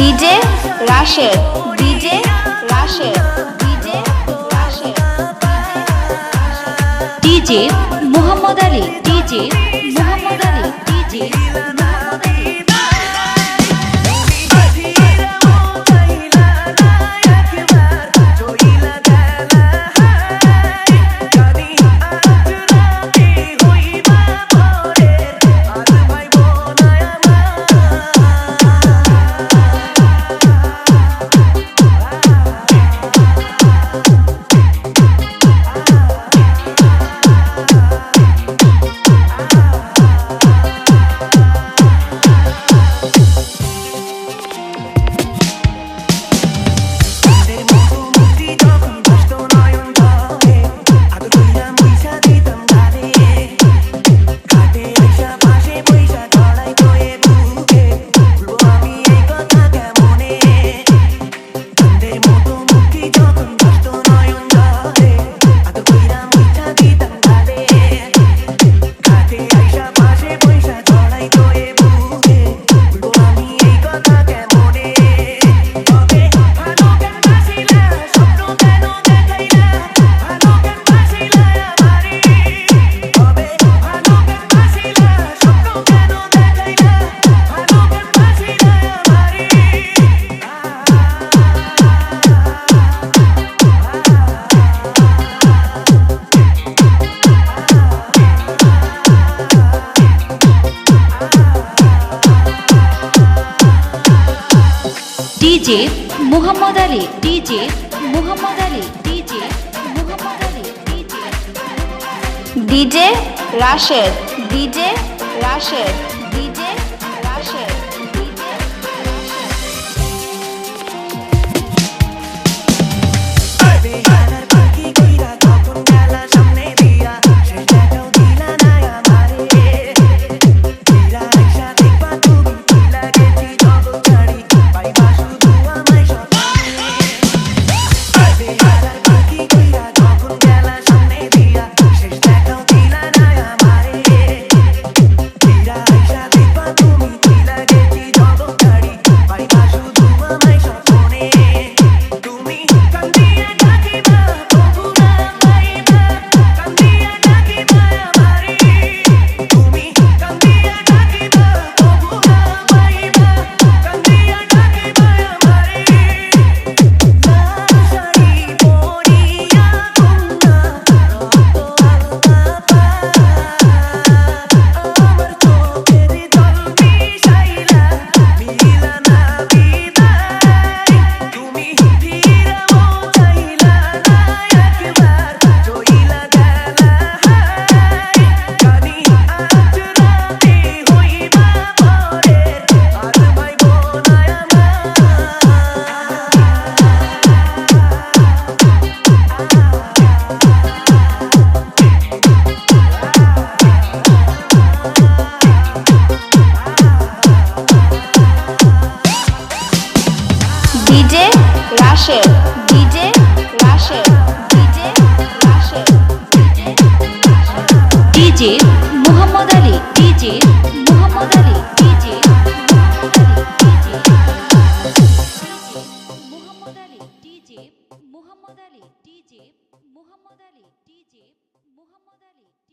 DJ Rashed DJ Rashed DJ Rashed DJ Mohammad Ali DJ Mohammad Ali DJ DJ Muhammad Ali DJ Muhammad Ali DJ Muhammad Ali DJ DJ Rashed DJ Rashed DJ Rashed DJ Rashed DJ Rashed DJ Mohammad Ali DJ Mohammad Ali DJ Mohammad Ali DJ Mohammad Ali DJ Mohammad Ali DJ Mohammad Ali